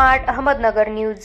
Smart Ahmednagar news.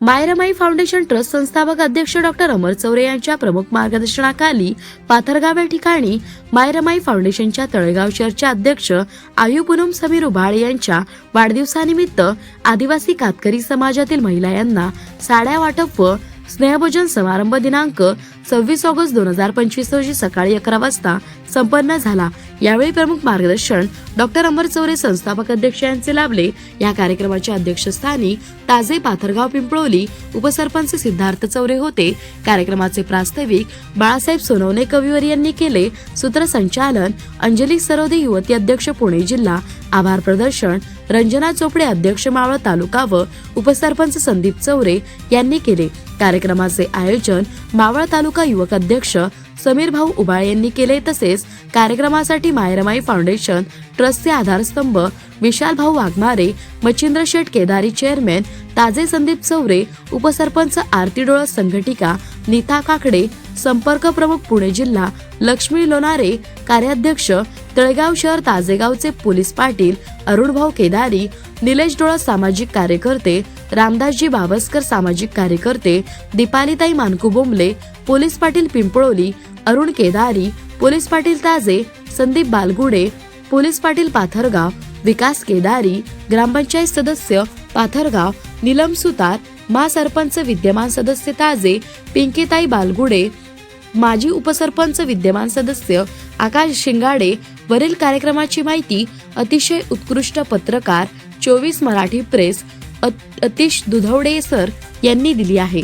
मायरमाई foundation trust संस्थापक अध्यक्ष doctor अमर चौरे यांच्या प्रमुख मार्गदर्शनाखाली पाथरगाव या ठिकाणी मायरमाई फाउंडेशनच्या तळेगाव शहरचे अध्यक्ष आयुपुनम समीर उभाळे यांच्या वाढदिवसानिमित्त आदिवासी कातकरी समाजातील महिला यांना साड्या वाटप व स्नेहभोजन समारंभ दिनांक सव्वीस ऑगस्ट दोन हजार पंचवीस रोजी सकाळी अकरा वाजता संपन्न झाला. यावेळी प्रमुख मार्गदर्शन डॉक्टर अमर चौरे संस्थापक अध्यक्ष यांचे लाभले. या कार्यक्रमाच्या अध्यक्षस्थानी ताजे पाथरगाव पिंपळोली उपसरपंच सिद्धार्थ चौरे होते. कार्यक्रमाचे प्रास्ताविक बाळासाहेब सोनवणे कविवर यांनी केले. सूत्रसंचालन अंजली सरोदे युवती अध्यक्ष पुणे जिल्हा. आभार प्रदर्शन रंजना चोपडे अध्यक्ष मावळ तालुका व उपसरपंच संदीप चौरे यांनी केले. कार्यक्रमाचे आयोजन मावळ तालुका युवक अध्यक्ष समीर भाऊ उबाळे यांनी केले तसेच कार्यक्रमासाठी मायरमाई फाउंडेशन ट्रस्टचे आधारस्तंभ विशाल भाऊ वाघमारे मच्छिंद्र शेठ केदारी चेअरमॅन ताजे संदीप चौरे उपसरपंच आरती डोळस संघटिका नीता काकडे संपर्क प्रमुख पुणे जिल्हा लक्ष्मी लोणारे कार्याध्यक्ष तळेगाव शहर ताजेगावचे पोलीस पाटील अरुणभाऊ केदारी निलेश डोळा सामाजिक कार्यकर्ते रामदासजी बाबसकर सामाजिक कार्यकर्ते दीपालीताई Manku Bombale police Patil Pimpaloli Arun Kedari police Patil Taje Sandeep Balgude police Patil Pathargaon Vikas Kedari ग्रामपंचायत सदस्य पाथरगाव निलम सुतार मा सरपंच विद्यमान सदस्य ताजे पिंकीताई बालगुडे माजी उपसरपंच विद्यमान सदस्य आकाश शिंगाडे वरील कार्यक्रमाची माहिती अतिशय उत्कृष्ट पत्रकार चोवीस मराठी प्रेस अत- अतिश दुधवडे सर यांनी दिली आहे.